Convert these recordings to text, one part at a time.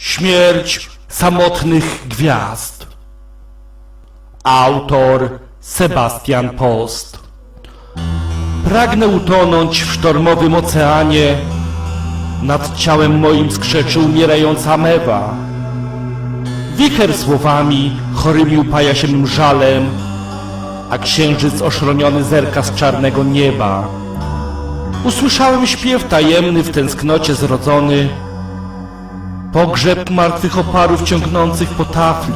Śmierć samotnych gwiazd. Autor Sebastian Post. Pragnę utonąć w sztormowym oceanie. Nad ciałem moim skrzeczy umierająca mewa. Wicher słowami chorymi upaja się mym żalem, a księżyc oszroniony zerka z czarnego nieba. Usłyszałem śpiew tajemny w tęsknocie zrodzony, pogrzeb martwych oparów ciągnących po tafli,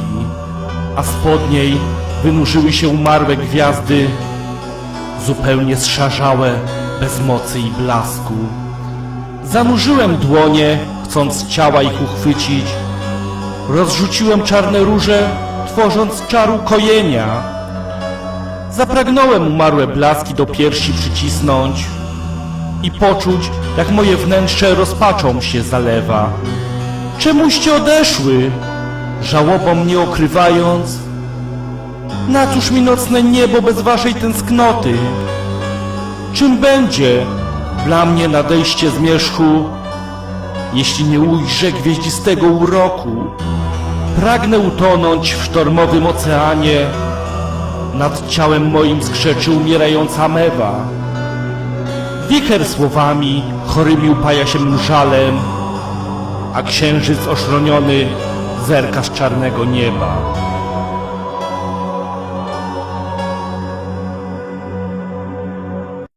a spod niej wynurzyły się umarłe gwiazdy, zupełnie zszarzałe, bez mocy i blasku. Zanurzyłem dłonie, chcąc ciała ich uchwycić, rozrzuciłem czarne róże, tworząc czaru kojenia. Zapragnąłem umarłe blaski do piersi przycisnąć i poczuć, jak moje wnętrze rozpaczą się zalewa. Czemuście odeszły, żałobą mnie okrywając? Na cóż mi nocne niebo bez waszej tęsknoty? Czym będzie dla mnie nadejście zmierzchu, jeśli nie ujrzę gwieździstego uroku? Pragnę utonąć w sztormowym oceanie, nad ciałem moim skrzeczy umierająca mewa. Wicher słowami chorymi upaja się mym żalem, a księżyc oszroniony zerka z czarnego nieba.